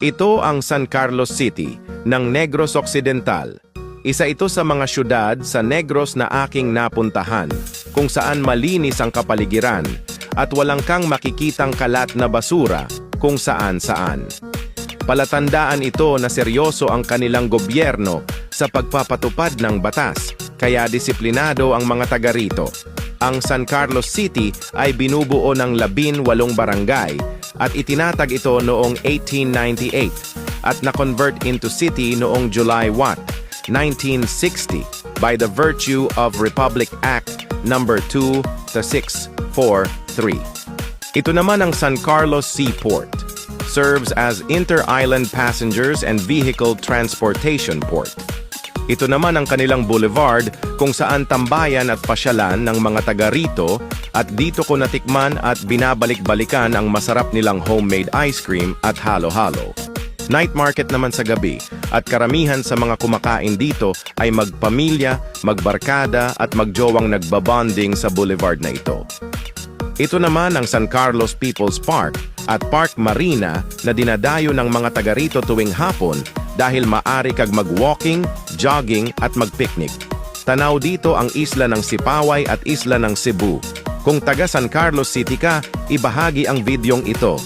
Ito ang San Carlos City ng Negros Occidental. Isa ito sa mga syudad sa Negros na aking napuntahan, kung saan malinis ang kapaligiran at walang kang makikitang kalat na basura kung saan-saan. Palatandaan ito na seryoso ang kanilang gobyerno sa pagpapatupad ng batas, kaya disiplinado ang mga taga rito. Ang San Carlos City ay binubuo ng labin walong barangay at itinatag ito noong 1898 at na-convert into city noong July 1, 1960 by the virtue of Republic Act No. 2 to 643. Ito naman ang San Carlos Seaport. Serves as inter-island passengers and vehicle transportation port. Ito naman ang kanilang boulevard kung saan tambayan at pasyalan ng mga taga rito at dito ko natikman at binabalik-balikan ang masarap nilang homemade ice cream at halo-halo. Night market naman sa gabi at karamihan sa mga kumakain dito ay magpamilya, magbarkada at magjowang nagbabonding sa boulevard na ito. Ito naman ang San Carlos People's Park at Park Marina na dinadayo ng mga taga rito tuwing hapon dahil maari kag mag-walking, jogging at mag-picnic. Tanaw dito ang isla ng Sipaway at isla ng Cebu. Kung taga San Carlos City ka, ibahagi ang videong ito